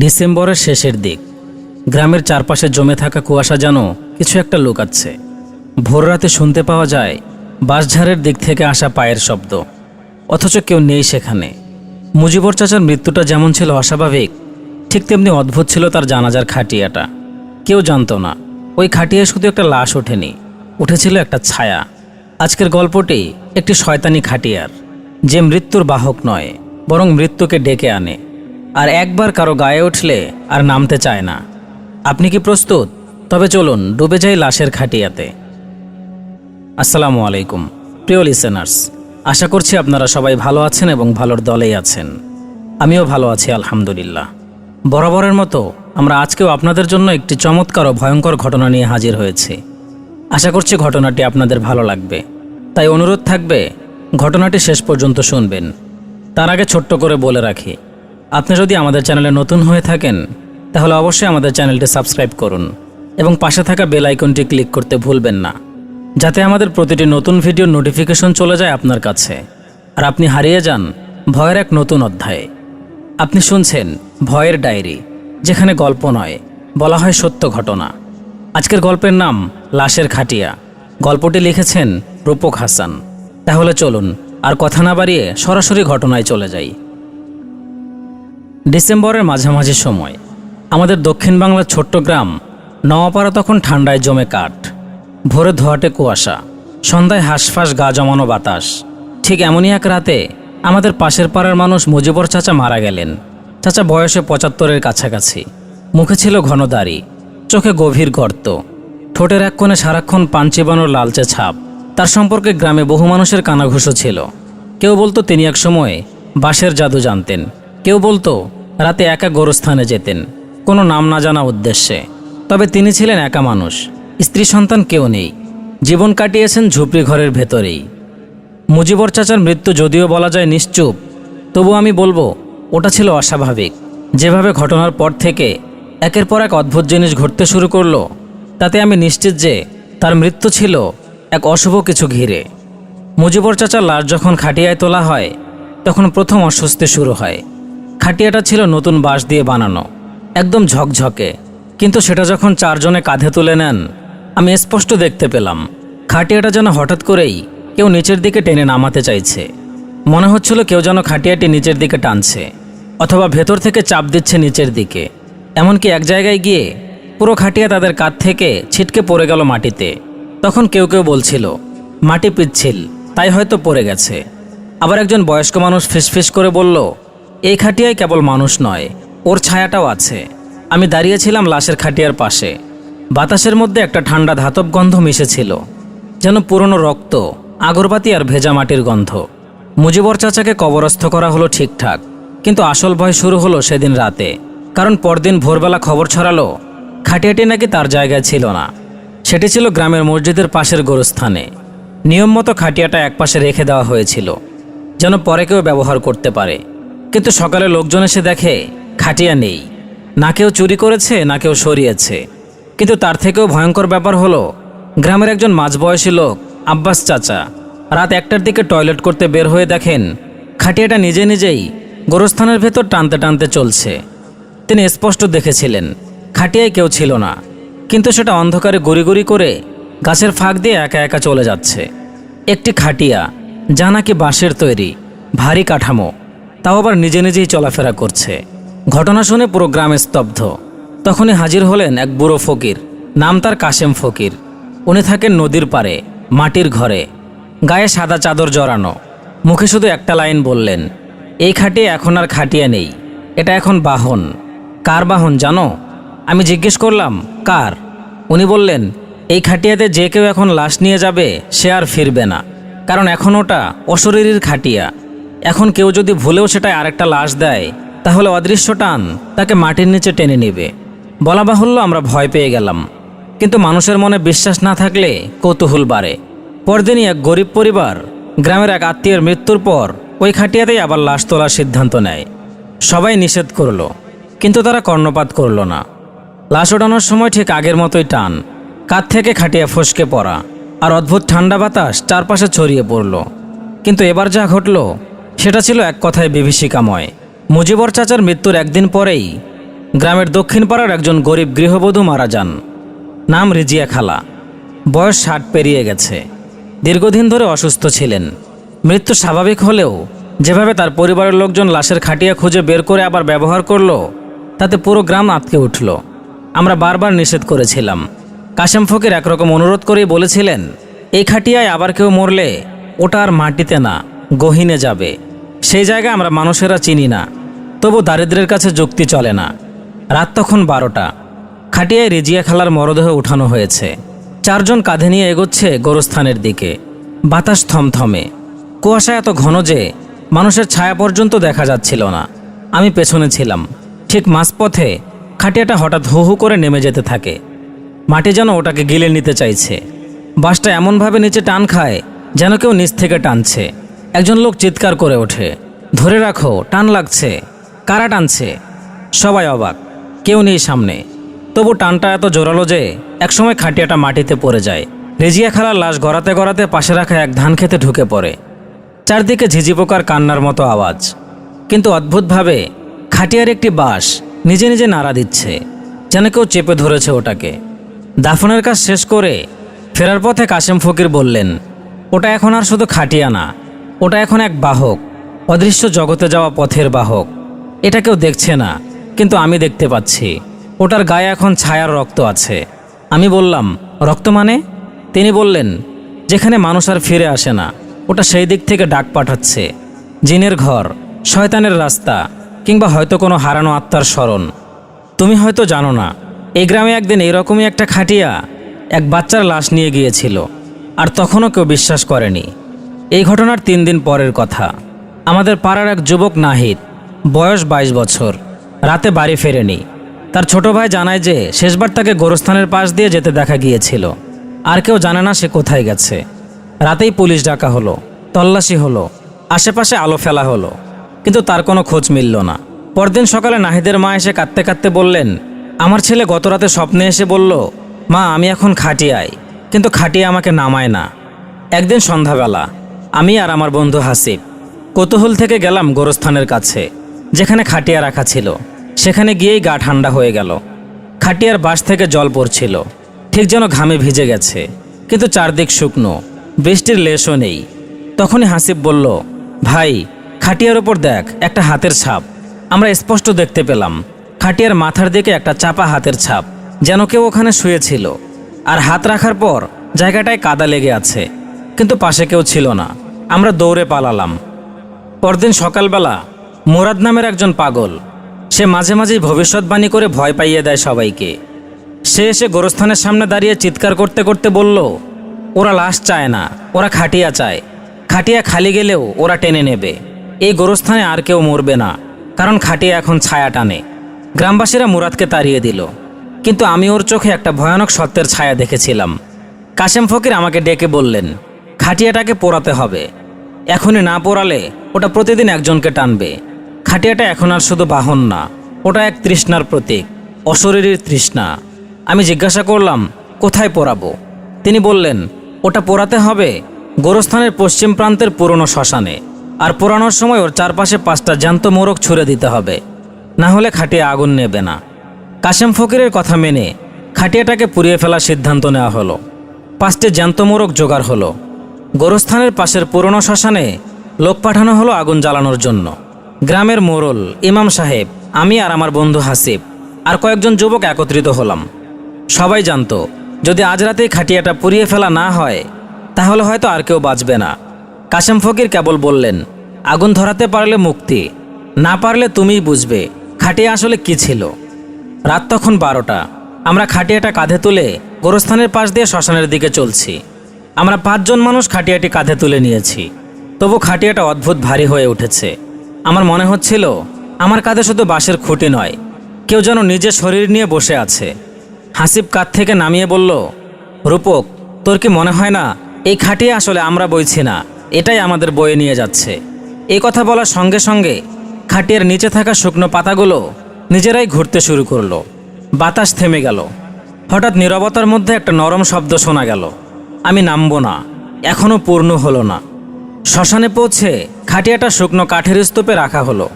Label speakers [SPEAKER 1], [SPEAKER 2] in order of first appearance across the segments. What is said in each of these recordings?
[SPEAKER 1] ডিসেম্বরের শেষের দিক। গ্রামের চারপাশে জমে থাকা কুয়াশা যেন কিছু একটা লুকাচ্ছে। ভোররাতে শুনতে পাওয়া যায়, বাঁশঝাড়ের দিক থেকে আসা পায়ের শব্দ। অথচ কেউ নেই সেখানে। মুজিবর চাচার মৃত্যুটা যেমন ছিল অস্বাভাবিক, ঠিক তেমনি অদ্ভুত ছিল তার জানাজার খাটিয়াটা। কেউ জানতো না, ওই খাটিয়ায় শুধু একটা লাশ ওঠেনি, উঠেছিল একটা ছায়া। আজকের গল্পটি একটি শয়তানি খাটিয়ার, যে মৃত্যুর বাহক নয়, বরং মৃত্যুকে ডেকে আনে। আর একবার কারও গায়ে উঠলে আর নামতে চায় না। আপনি কি প্রস্তুত? তবে চলুন, ডুবে যাই লাশের খাটিয়াতে। আসসালামু আলাইকুম, প্রিয় লিসেনার্স আশা করছি আপনারা সবাই ভালো আছেন এবং ভালোর দলেই আছেন। আমিও ভালো আছি, আলহামদুলিল্লাহ। বরাবরের মতো আমরা আজকেও আপনাদের জন্য একটি চমৎকার ও ভয়ঙ্কর ঘটনা নিয়ে হাজির হয়েছি। আশা করছি ঘটনাটি আপনাদের ভালো লাগবে। তাই অনুরোধ থাকবে, ঘটনাটি শেষ পর্যন্ত শুনবেন। তার আগে ছোট্ট করে বলে রাখি আপনি যদি আমাদের চ্যানেলে নতুন হয়ে থাকেন, তাহলে অবশ্যই আমাদের চ্যানেলটি সাবস্ক্রাইব করুন এবং পাশে থাকা বেল আইকনটি ক্লিক করতে ভুলবেন না, যাতে আমাদের প্রতিটি নতুন ভিডিও নোটিফিকেশন চলে যায় আপনার কাছে। আর আপনি হারিয়ে যান ভয়ের এক নতুন অধ্যায়ে। আপনি শুনছেন ভয়ের ডায়েরি, যেখানে গল্প নয়, বলা হয় সত্য ঘটনা। আজকের গল্পের নাম লাশের খাটিয়া। গল্পটি লিখেছেন রূপক হাসান। তাহলে চলুন, আর কথা না বাড়িয়ে সরাসরি ঘটনায় চলে যাই। ডিসেম্বরের মাঝামাঝি সময়। আমাদের দক্ষিণ বাংলার ছোট্ট গ্রাম, নওয়াপাড়া তখন ঠান্ডায় জমে কাঠ। ভোরে ধোয়াটে কুয়াশা, সন্ধ্যায় হাঁসফাঁস গা জমানো বাতাস। ঠিক এমনই এক রাতে আমাদের পাশের পাড়ার মানুষ মুজিবর চাচা মারা গেলেন। চাচা বয়সে পঁচাত্তরের কাছাকাছি। মুখে ছিল ঘন দাড়ি, চোখে গভীর গর্ত। ঠোঁটের এক কোণে সারাক্ষণ পান চিবানোর লালচে ছাপ। তার সম্পর্কে গ্রামে বহু মানুষের কানাঘুষো ছিল। কেউ বলতো তিনি এক সময় বাঁশের জাদু জানতেন। কেউ বলতো রাতে একা গোরস্থানে যেতেন। কোনো নাম না জানা উদ্দেশ্যে। তবে তিনি ছিলেন একা মানুষ। স্ত্রী সন্তান কেউ নেই। জীবন কাটিয়েছেন ঝুপড়ি ঘরের ভেতরেই। মুজিবর চাচার মৃত্যু যদিও বলা যায় নিশ্চুপ, তবু আমি বলব, ওটা ছিল অস্বাভাবিক। যেভাবে ঘটনার পর থেকে একের পর এক অদ্ভুত জিনিস ঘটতে শুরু করল, তাতে আমি নিশ্চিত যে তার মৃত্যু ছিল এক অশুভ কিছু ঘিরে। মুজিবর চাচার লাশ যখন খাটিয়ায় তোলা হয়, তখন প্রথম অস্বস্তি শুরু হয়। খাটিয়াটা ছিল নতুন বাঁশ দিয়ে বানানো, একদম ঝকঝকে। কিন্তু সেটা যখন চারজনে কাঁধে তুলে নেন, আমি স্পষ্ট দেখতে পেলাম, খাটিয়াটা যেন হঠাৎ করেই কেউ নিচের দিকে টেনে নামাতে চাইছে। মনে হচ্ছিল কেউ যেন খাটিয়াটি নিচের দিকে টানছে, অথবা ভেতর থেকে চাপ দিচ্ছে নিচের দিকে। এমনকি এক জায়গায় গিয়ে পুরো খাটিয়া তাদের কাঁধ থেকে ছিটকে পড়ে গেল মাটিতে। তখন কেউ কেউ বলছিল, মাটি পিচ্ছিল, তাই হয়তো পড়ে গেছে। আবার একজন বয়স্ক মানুষ ফিসফিস করে বলল এই খাটিয়ায় কেবল মানুষ নয়, ওর ছায়াটাও আছে। আমি দাঁড়িয়েছিলাম লাশের খাটিয়ার পাশে। বাতাসের মধ্যে একটা ঠান্ডা ধাতব গন্ধ মিশেছিল, যেন পুরনো রক্ত, আগরবাতি আর ভেজা মাটির গন্ধ। মুজিবর চাচাকে কবরস্থ করা হলো ঠিকঠাক, কিন্তু আসল ভয় শুরু হলো সেদিন রাতে, কারণ পরদিন ভোরবেলা খবর ছড়ালো, খাটিয়াটি নাকি তার জায়গায় ছিল না। সেটি ছিল গ্রামের মসজিদের পাশের গোরস্থানে। নিয়ম মতো খাটিয়াটা একপাশে রেখে দেওয়া হয়েছিল, যেন পরে কেউ ব্যবহার করতে পারে। কিন্তু সকালে লোকজন এসে দেখে, খাটিয়া নেই। না কেউ চুরি করেছে, না কেউ সরিয়েছে। কিন্তু তার থেকেও ভয়ঙ্কর ব্যাপার হলো, গ্রামের একজন মাঝবয়সী লোক, আব্বাস চাচা, রাত একটার দিকে টয়লেট করতে বের হয়ে দেখেন, খাটিয়াটা নিজে নিজেই গোরস্থানের ভেতর টানতে টানতে চলছে। তিনি স্পষ্ট দেখেছিলেন, খাটিয়ায় কেউ ছিল না। কিন্তু সেটা অন্ধকারে গুড়ি গুড়ি করে গাছের ফাঁক দিয়ে একা একা চলে যাচ্ছে। একটি খাটিয়া, যা নাকি বাঁশের তৈরি, ভারী কাঠামো। তাও আবার নিজে নিজেই চলাফেরা করছে। ঘটনা শুনে পুরো গ্রামে স্তব্ধ। তখনই হাজির হলেন এক বুড়ো ফকির, নাম তার কাশেম ফকির। উনি থাকেন নদীর পারে মাটির ঘরে। গায়ে সাদা চাদর জড়ানো। মুখে শুধু একটা লাইন বললেন, এই খাটিয়ে এখন আর খাটিয়া নেই, এটা এখন বাহন। কার বাহন জানো? আমি জিজ্ঞেস করলাম, কার? উনি বললেন, এই খাটিয়াতে যে কেউ এখন লাশ নিয়ে যাবে, সে আর ফিরবে না। কারণ এখন ওটা অশরীরীর খাটিয়া। এখন কেউ যদি ভুলেও সেটায় আরেকটা লাশ দেয়, তাহলে অদৃশ্য টান তাকে মাটির নিচে টেনে নেবে। বলা বাহুল্য আমরা ভয় পেয়ে গেলাম। কিন্তু মানুষের মনে বিশ্বাস না থাকলে কৌতূহল বাড়ে। পরদিনই এক গরিব পরিবার গ্রামের এক আত্মীয়ের মৃত্যুর পর ওই খাটিয়াতেই আবার লাশ তোলার সিদ্ধান্ত নেয়। সবাই নিষেধ করল, কিন্তু তারা কর্ণপাত করল না। লাশ ওঠানোর সময় ঠিক আগের মতোই টান। কাত থেকে খাটিয়া ফসকে পড়া। আর অদ্ভুত ঠান্ডা বাতাস চারপাশে ছড়িয়ে পড়ল। কিন্তু এবার যা ঘটল সেটা ছিল এক কথায় বিভীষিকাময়। মুজিবর চাচার মৃত্যুর একদিন পরেই গ্রামের দক্ষিণ পাড়ার একজন গরিব গৃহবধূ মারা যান। নাম রিজিয়া খালা। বয়স ষাট পেরিয়ে গেছে। দীর্ঘদিন ধরে অসুস্থ ছিলেন। মৃত্যু স্বাভাবিক হলেও যেভাবে তার পরিবারের লোকজন লাশের খাটিয়া খুঁজে বের করে আবার ব্যবহার করল, তাতে পুরো গ্রাম আটকে উঠল। আমরা বারবার নিষেধ করেছিলাম। কাশেম ফকির একরকম অনুরোধ করেই বলেছিলেন, এই খাটিয়ায় আবার কেউ মরলে ওটা আর মাটিতে না, গহিনে যাবে। সেই জায়গায় আমরা মানুষেরা চিনি না, তবু দারিদ্রের কাছে যুক্তি চলে না। রাত তখন বারোটা। খাটিয়ায় রেজিয়া খালার মরদেহ উঠানো হয়েছে। চারজন কাঁধে নিয়ে এগোচ্ছে গোরস্থানের দিকে। বাতাস থমথমে। কুয়াশা এত ঘন যে মানুষের ছায়া পর্যন্ত দেখা যাচ্ছিল না। আমি পেছনে ছিলাম। ঠিক মাঝপথে খাটিয়াটা হঠাৎ হু হু করে নেমে যেতে থাকে। মাটি যেন ওটাকে গিলে নিতে চাইছে। বাসটা এমনভাবে নিচে টান খায় যেন কেউ নিচ থেকে টানছে। একজন লোক চিৎকার করে ওঠে। ধরে রাখো, টান লাগছে। কারা টানছে? সবাই অবাক। কেউ নেই সামনে। তবু টানটা এত জোরালো যে একসময় খাটিয়াটা মাটিতে পড়ে যায়। রেজিয়া খালার লাশ গড়াতে গড়াতে পাশে রাখা এক ধান খেতে ঢুকে পড়ে। চারদিকে ঝিঝি পোকার কান্নার মতো আওয়াজ। কিন্তু অদ্ভুতভাবে খাটিয়ার একটি বাঁশ নিজে নিজে নাড়া দিচ্ছে। যেন কেউ চেপে ধরেছে ওটাকে। দাফনের কাজ শেষ করে ফেরার পথে কাশেম ফকির বললেন, ওটা এখন আর শুধু খাটিয়া না ওটা এখন এক বাহক, অদৃশ্য জগতে যাওয়া পথের বাহক। এটা কেউ দেখছে না, কিন্তু আমি দেখতে পাচ্ছি। ওটার গায়ে এখন ছায়ার রক্ত আছে। আমি বললাম, রক্ত মানে? তিনি বললেন, যেখানে মানুষ আর ফিরে আসে না, ওটা সেই দিক থেকে ডাক পাঠাচ্ছে। জিনের ঘর, শয়তানের রাস্তা, কিংবা হয়তো কোনো হারানো আত্মার স্মরণ। তুমি হয়তো জানো না, এই গ্রামে একদিন এরকমই একটা খাটিয়া এক বাচ্চার লাশ নিয়ে গিয়েছিল, আর তখনও কেউ বিশ্বাস করেনি। এই ঘটনার তিন দিন পরের কথা। আমাদের পাড়ার এক যুবক নাহিদ, বয়স বাইশ বছর, রাতে বাড়ি ফেরেনি। তার ছোট ভাই জানায় যে, শেষবার তাকে গোরস্থানের পাশ দিয়ে যেতে দেখা গিয়েছিল। আর কেউ জানে না সে কোথায় গেছে। রাতেই পুলিশ ডাকা হলো, তল্লাশি হলো, আশেপাশে আলো ফেলা হলো। কিন্তু তার কোনো খোঁজ মিলল না। পরদিন সকালে নাহিদের মা এসে কাঁদতে কাঁদতে বললেন, আমার ছেলে গত রাতে স্বপ্নে এসে বলল, মা, আমি এখন খাটিয়াই কিন্তু খাটিয়ে আমাকে নামায় না। একদিন সন্ধ্যাবেলা আমি আর আমার বন্ধু হাসিব। কৌতূহল থেকে গেলাম গোরস্থানের কাছে, যেখানে খাটিয়া রাখা ছিল। সেখানে গিয়েই গা ঠান্ডা হয়ে গেল। খাটিয়ার বাস থেকে জল পড়ছিল। ঠিক যেন ঘামে ভিজে গেছে, কিন্তু চারদিক শুকনো, বৃষ্টির লেশও নেই। তখনই হাসিব বলল, ভাই, খাটিয়ার ওপর দেখ, একটা হাতের ছাপ। আমরা স্পষ্ট দেখতে পেলাম, খাটিয়ার মাথার দিকে একটা চাপা হাতের ছাপ, যেন কেউ ওখানে শুয়েছিল। আর হাত রাখার পর জায়গাটায় কাদা লেগে আছে। কিন্তু পাশে কেউ ছিল না। আমরা দৌড়ে পালালাম। পরদিন সকালবেলা মুরাদ নামের একজন পাগল, সে মাঝে মাঝেই ভবিষ্যৎবাণী করে ভয় পাইয়ে দেয় সবাইকে। সে এসে গোরস্থানের সামনে দাঁড়িয়ে চিৎকার করতে করতে বলল, ওরা লাশ চায় না, ওরা খাটিয়া চায়। খাটিয়া খালি গেলেও ওরা টেনে নেবে। এই গোরস্থানে আর কেউ মরবে না, কারণ খাটিয়া এখন ছায়া টানে। গ্রামবাসীরা মুরাদকে তাড়িয়ে দিল। কিন্তু আমি ওর চোখে একটা ভয়ানক সত্যের ছায়া দেখেছিলাম। কাশেম ফকির আমাকে ডেকে বললেন খাটিয়াটাকে পোড়াতে হবে। এখনই না পোড়ালে ওটা প্রতিদিন একজনকে টানবে। খাটিয়াটা এখন আর শুধু বাহন না, ওটা এক তৃষ্ণার প্রতীক, অশরীরীর তৃষ্ণা। আমি জিজ্ঞাসা করলাম, কোথায় পোড়াবো? তিনি বললেন, ওটা পোড়াতে হবে গোরস্থানের পশ্চিম প্রান্তের পুরনো শ্মশানে, আর পোড়ানোর সময় ওর চারপাশে পাঁচটা জ্যান্ত মোরগ ছুঁড়ে দিতে হবে। না হলে খাটিয়া আগুন নেবে না। কাশেম ফকিরের কথা মেনে খাটিয়াটাকে পুড়িয়ে ফেলার সিদ্ধান্ত নেওয়া হলো। পাঁচটি জ্যান্ত মোরগ জোগাড় হলো। গোরস্থানের পাশের পুরনো শ্মশানে লোক পাঠানো হলো আগুন জ্বালানোর জন্য। গ্রামের মোরল, ইমাম সাহেব, আমি আর আমার বন্ধু হাসিব আর কয়েকজন যুবক একত্রিত হলাম। সবাই জানত, যদি আজ রাতেই খাটিয়াটা পুড়িয়ে ফেলা না হয়, তাহলে হয়তো আর কেউ বাঁচবে না। কাশেম ফকির কেবল বললেন, আগুন ধরাতে পারলে মুক্তি, না পারলে তুমিই বুঝবে খাটিয়া আসলে কি ছিল। রাত তখন বারোটা, আমরা খাটিয়াটা কাঁধে তুলে গোরস্থানের পাশ দিয়ে শ্মশানের দিকে চলছি। আমরা পাঁচজন মানুষ খাটিয়াটি কাঁধে তুলে নিয়েছি। তবু খাটিয়াটা অদ্ভুত ভারী হয়ে উঠেছে। আমার মনে হচ্ছিল, আমার কাঁধে শুধু বাঁশের খুঁটি নয়, কেউ যেন নিজের শরীর নিয়ে বসে আছে। হাসিব কাঁধ থেকে নামিয়ে বলল, রূপক, তোর কি মনে হয় না, এই খাটিয়া আসলে আমরা বইছি না, এটাই আমাদের বয়ে নিয়ে যাচ্ছে। এই কথা বলার সঙ্গে সঙ্গে খাটিয়ার নিচে থাকা শুকনো পাতাগুলো নিজেরাই ঘুরতে শুরু করল। বাতাস থেমে গেল। হঠাৎ নীরবতার মধ্যে একটা নরম শব্দ শোনা গেল। আমি নামবো না, এখনও পূর্ণ হলো না। শ্মশানে পৌঁছে খাটিয়াটা শুকনো কাঠের স্তূপে রাখা হলো।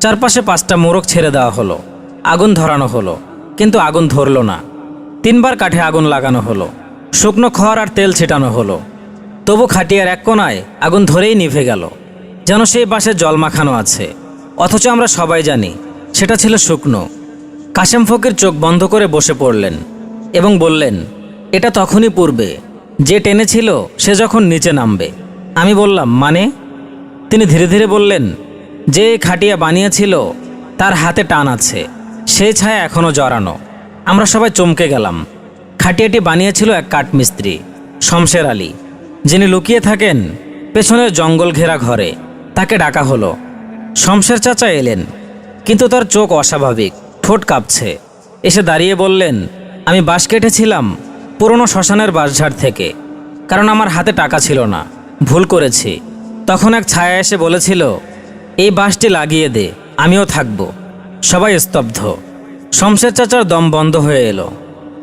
[SPEAKER 1] চারপাশে পাঁচটা মোরগ ছেড়ে দেওয়া হলো। আগুন ধরানো হলো, কিন্তু আগুন ধরলো না। তিনবার কাঠে আগুন লাগানো হলো। শুকনো খড় আর তেল ছিটানো হলো। তবু খাটিয়ার এক কোনায় আগুন ধরেই নিভে গেল। যেন সেই বাসে জল মাখানো আছে। অথচ আমরা সবাই জানি, সেটা ছিল শুকনো। কাশেম ফকির চোখ বন্ধ করে বসে পড়লেন এবং বললেন, এটা তখনই পূর্বে। যে টেনেছিল সে যখন নিচে নামবে। আমি বললাম মানে? তিনি ধীরে ধীরে বললেন, যে খাটিয়া বানিয়েছিল, তার হাতে টান আছে। সেই ছায়া এখনও জড়ানো। আমরা সবাই চমকে গেলাম। খাটিয়াটি বানিয়েছিল এক কাঠমিস্ত্রি, শমশের আলী। যিনি লুকিয়ে থাকেন পেছনের জঙ্গল ঘেরা ঘরে, তাকে ডাকা হলো। শমশের চাচা এলেন, কিন্তু তার চোখ অস্বাভাবিক, ঠোঁট কাঁপছে। এসে দাঁড়িয়ে বললেন, আমি বাঁশ কেটেছিলাম পুরনো শ্মশানের বাঁশঝাড় থেকে। কারণ আমার হাতে টাকা ছিল না। ভুল করেছি। তখন এক ছায়া এসে বলেছিল, এই বাঁশটি লাগিয়ে দে, আমিও থাকব। সবাই স্তব্ধ। শমশের চাচার দম বন্ধ হয়ে এলো।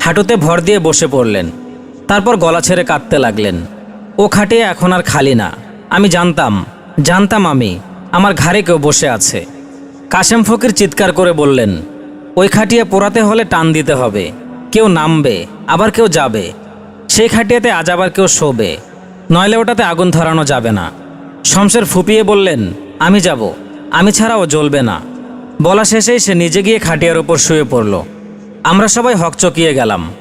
[SPEAKER 1] হাঁটুতে ভর দিয়ে বসে পড়লেন। তারপর গলা ছেড়ে কাঁদতে লাগলেন। ও খাটিয়ে এখন আর খালি না। আমি জানতাম জানতাম আমি, আমার ঘাড়ে কেউ বসে আছে। কাশেম ফকির চিৎকার করে বললেন, ওই খাটিয়ে পোড়াতে হলে টান দিতে হবে। কেউ নামবে, আবার কেউ যাবে। সেই খাটিয়াতে আজ আবার কেউ শোবে। নইলে ওটাতে আগুন ধরানো যাবে না। শমশের ফুপিয়ে বললেন, আমি যাব। আমি ছাড়া ও জ্বলবে না। বলা শেষেই সে নিজে গিয়ে খাটিয়ার ওপর শুয়ে পড়ল। আমরা সবাই হকচকিয়ে গেলাম।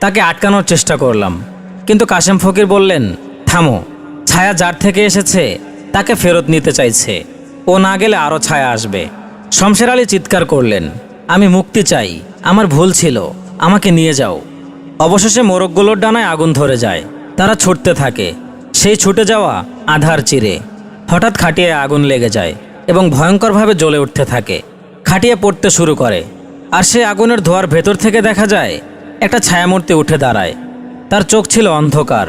[SPEAKER 1] তাকে আটকানোর চেষ্টা করলাম। কিন্তু কাশেম ফকির বললেন, থামো। ছায়া যার থেকে এসেছে, তাকে ফেরত নিতে চাইছে। ও না গেলে আরও ছায়া আসবে। শমশের আলী চিৎকার করলেন, আমি মুক্তি চাই। আমার ভুল ছিল। আমাকে নিয়ে যাও। অবশেষে মোরগগুলোর ডানায় আগুন ধরে যায়। তারা ছুটতে থাকে। সেই ছুটে যাওয়া আধার চিরে। হঠাৎ খাটিয়ে আগুন লেগে যায় এবং ভয়ঙ্করভাবে জ্বলে উঠতে থাকে। খাটিয়ে পড়তে শুরু করে। আর সেই আগুনের ধোয়ার ভেতর থেকে দেখা যায়, একটা ছায়ামূর্তি উঠে দাঁড়ায়। তার চোখ ছিল অন্ধকার,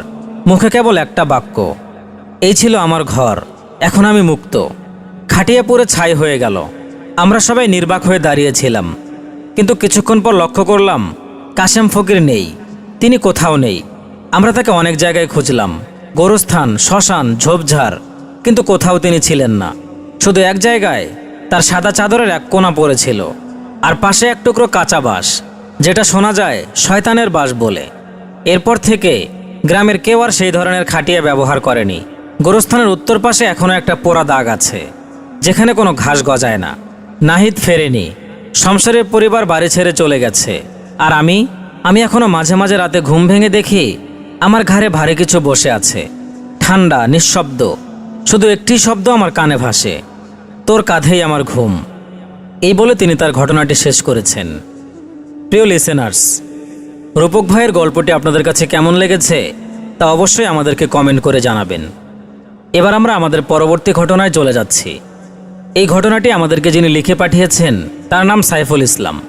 [SPEAKER 1] মুখে কেবল একটা বাক্য। এই ছিল আমার ঘর, এখন আমি মুক্ত। খাটিয়ে পড়ে ছাই হয়ে গেল। আমরা সবাই নির্বাক হয়ে দাঁড়িয়েছিলাম। কিন্তু কিছুক্ষণ পর লক্ষ্য করলাম, কাশেম ফকির নেই, তিনি কোথাও নেই। আমরা তাকে অনেক জায়গায় খুঁজলাম, গোরস্থান, শ্মশান, ঝোপঝাড়, কিন্তু কোথাও তিনি ছিলেন না। শুধু এক জায়গায়, তার সাদা চাদরের এক কোণা পড়েছিল, আর পাশে এক টুকরো কাঁচা বাঁশ, যেটা শোনা যায় শয়তানের বাঁশ বলে। এরপর থেকে গ্রামের কেউ আর সেই ধরনের খাটিয়া ব্যবহার করেনি। গোরস্থানের উত্তর পাশে এখনও একটা পোড়া দাগ আছে, যেখানে কোনো ঘাস গজায় না। নাহিদ ফেরেনি সংসারের পরিবার বাড়ি ছেড়ে চলে গেছে। আর আমি আমি এখনও মাঝে মাঝে রাতে ঘুম ভেঙে দেখি আমার ঘাড়ে ভারী কিছু বসে আছে। ঠান্ডা, নিঃশব্দ। শুধু একটি শব্দ আমার কানে ভাসে। তোর কাঁধেই আমার ঘুম। এই বলে তিনি তার ঘটনাটি শেষ করেছেন। প্রিয় লিসেনার্স রূপক ভাইয়ের গল্পটি আপনাদের কাছে কেমন লেগেছে তা অবশ্যই আমাদেরকে কমেন্ট করে জানাবেন। এবার আমরা আমাদের পরবর্তী ঘটনায় চলে যাচ্ছি। এই ঘটনাটি আমাদেরকে যিনি লিখে পাঠিয়েছেন, তার নাম সাইফুল ইসলাম।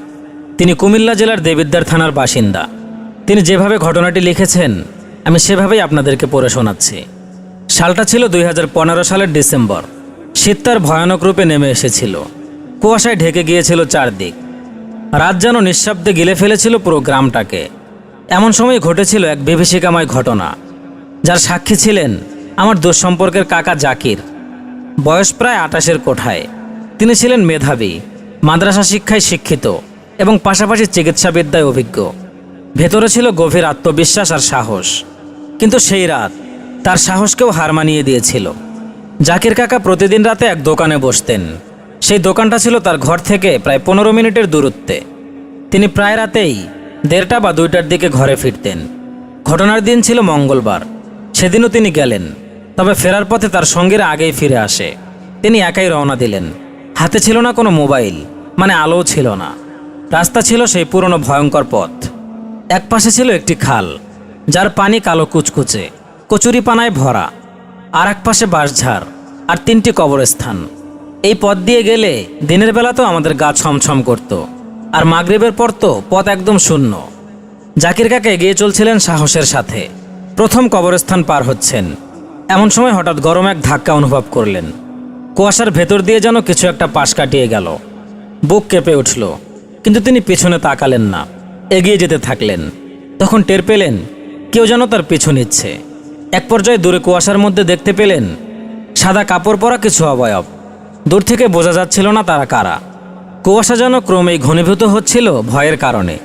[SPEAKER 1] তিনি কুমিল্লা জেলার দেবিদ্দার থানার বাসিন্দা। তিনি যেভাবে ঘটনাটি লিখেছেন, আমি সেভাবেই আপনাদেরকে পড়ে শোনাচ্ছি। সালটা ছিল দুই হাজার পনেরো সালের ডিসেম্বর। শীত তার ভয়ানক রূপে নেমে এসেছিল। কুয়াশায় ঢেকে গিয়েছিল চারদিক। রাত যেন নিঃশব্দে গিলে ফেলেছিল পুরো গ্রামটাকে। এমন সময় ঘটেছিল এক বিভীষিকাময় ঘটনা। যার সাক্ষী ছিলেন আমার দুঃসম্পর্কের কাকা জাকির। বয়স প্রায় আটাশের কোঠায়। তিনি ছিলেন মেধাবী, মাদ্রাসা শিক্ষায় শিক্ষিত এবং পাশাপাশি চিকিৎসাবিদ্যায় অভিজ্ঞ। ভেতরে ছিল গভীর আত্মবিশ্বাস আর সাহস। কিন্তু সেই রাত তার সাহসকেও হার মানিয়ে দিয়েছিল। জাকির কাকা প্রতিদিন রাতে এক দোকানে বসতেন। সেই দোকানটা ছিল তার ঘর থেকে প্রায় পনেরো মিনিটের দূরত্বে। তিনি প্রায় রাতেই দেড়টা বা দুইটার দিকে ঘরে ফিরতেন। ঘটনার দিন ছিল মঙ্গলবার। সেদিনও তিনি গেলেন। তবে ফেরার পথে তার সঙ্গীরা আগেই ফিরে আসে। তিনি একাই রওনা দিলেন। হাতে ছিল না কোনো মোবাইল মানে আলোও ছিল না। রাস্তা ছিল সেই পুরনো ভয়ঙ্কর পথ। এক পাশে ছিল একটি খাল, যার পানি কালো কুচকুচে, কচুরি পানায় ভরা। আর এক পাশে বাঁশঝাড় আর তিনটি কবরস্থান। এই পথ দিয়ে গেলে দিনের বেলাতেও আমাদের গা ছমছম করত, আর মাগরিবের পর তো পথ একদম শূন্য। জাকির কাকা এগিয়ে চলছিলেন সাহসের সাথে। প্রথম কবরস্থান পার হচ্ছেন। এমন সময় হঠাৎ গরম এক ধাক্কা অনুভব করলেন। কুয়াশার ভেতর দিয়ে যেন কিছু একটা পাশ কাটিয়ে গেল। বুক কেঁপে উঠল, কিন্তু তিনি পেছনে তাকালেন না, এগিয়ে যেতে থাকলেন। তখন টের পেলেন, কেউ যেন তার পিছু নিচ্ছে। এক পর্যায়ে দূরে কুয়াশার মধ্যে দেখতে পেলেন, সাদা কাপড় পরা কিছু অবয়ব। দূর থেকে বোঝা যাচ্ছিল না তারা কারা। কুয়াশা যেন ক্রমেই ঘনীভূত হচ্ছিল ভয়ের কারণে।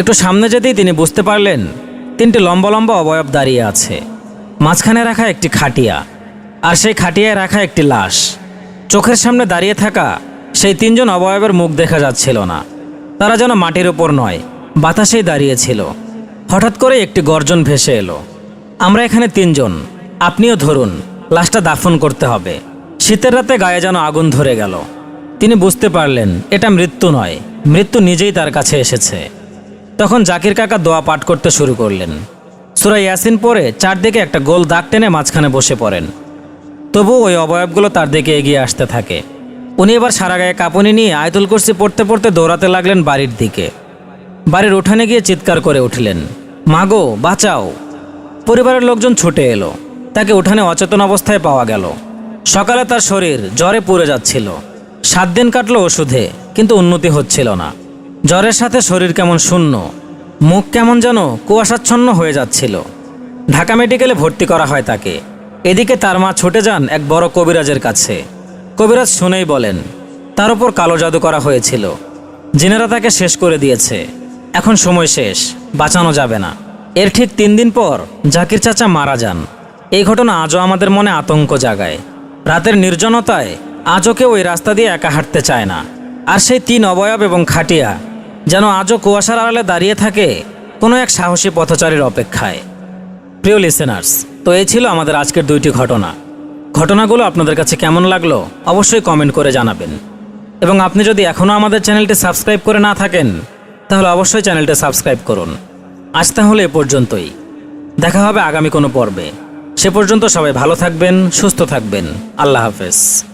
[SPEAKER 1] একটু সামনে যেতেই তিনি বুঝতে পারলেন, তিনটি লম্বা লম্বা অবয়ব দাঁড়িয়ে আছে। মাঝখানে রাখা একটি খাটিয়া, আর সেই খাটিয়ায় রাখা একটি লাশ। চোখের সামনে দাঁড়িয়ে থাকা সেই তিনজন অবয়বের মুখ দেখা যাচ্ছিল না। তারা যেন মাটির ওপর নয়, বাতাসেই দাঁড়িয়েছিল হঠাৎ করে একটি গর্জন ভেসে এলো। আমরা এখানে তিনজন, আপনিও ধরুন, লাশটা দাফন করতে হবে। শীতের রাতে গায়ে যেন আগুন ধরে গেল। তিনি বুঝতে পারলেন, এটা মৃত্যু নয়, মৃত্যু নিজেই তার কাছে এসেছে। তখন জাকির কাকা দোয়া পাঠ করতে শুরু করলেন। সুরা ইয়াসিন পরে চারদিকে একটা গোল দাগ টেনে মাঝখানে বসে পড়েন। তবু ওই অবয়বগুলো তার দিকে এগিয়ে আসতে থাকে। উনি এবার সারা গায়ে কাঁপুনি নিয়ে আয়তুল কুরসি পড়তে পড়তে দৌড়াতে লাগলেন বাড়ির দিকে। বাড়ির উঠানে গিয়ে চিৎকার করে উঠলেন, মাগো, বাঁচাও। পরিবারের লোকজন ছুটে এলো। তাকে উঠানে অচেতন অবস্থায় পাওয়া গেল। সকালে তার শরীর জ্বরে পুড়ে যাচ্ছিল। সাত দিন কাটলো ওষুধে, কিন্তু উন্নতি হচ্ছিল না। জ্বরের সাথে শরীর কেমন শূন্য। মুখ কেমন যেন কুয়াশাচ্ছন্ন হয়ে যাচ্ছিল। ঢাকা মেডিকেলে ভর্তি করা হয় তাকে। এদিকে তার মা ছুটে যান এক বড় কবিরাজের কাছে। কবিরাজ শুনেই বলেন, তার উপর কালো জাদু করা হয়েছিল। জিনেরা তাকে শেষ করে দিয়েছে। এখন সময় শেষ, বাঁচানো যাবে না। এর ঠিক তিন দিন পর জাকির চাচা মারা যান। এই ঘটনা আজও আমাদের মনে আতঙ্ক জাগায়। রাতের নির্জনতায় আজও কেউ ওই রাস্তা দিয়ে একা হাঁটতে চায় না। আর সেই তিন অবয়ব এবং খাটিয়া যেন আজও কুয়াশার আড়ালে দাঁড়িয়ে থাকে কোনো এক সাহসী পথচারীর অপেক্ষায়। প্রিয় লিসেনার্স তো এই ছিল আমাদের আজকের দুইটি ঘটনা। ঘটনাগুলো আপনাদের কাছে কেমন লাগল অবশ্যই কমেন্ট করে জানাবেন। এবং আপনি যদি এখনও আমাদের চ্যানেলটি সাবস্ক্রাইব করে না থাকেন, তাহলে অবশ্যই চ্যানেলটি সাবস্ক্রাইব করুন। আজ তাহলে এ পর্যন্তই। দেখা হবে আগামী কোনো পর্বে। সে পর্যন্ত সবাই ভালো থাকবেন, সুস্থ থাকবেন। আল্লাহ হাফেজ।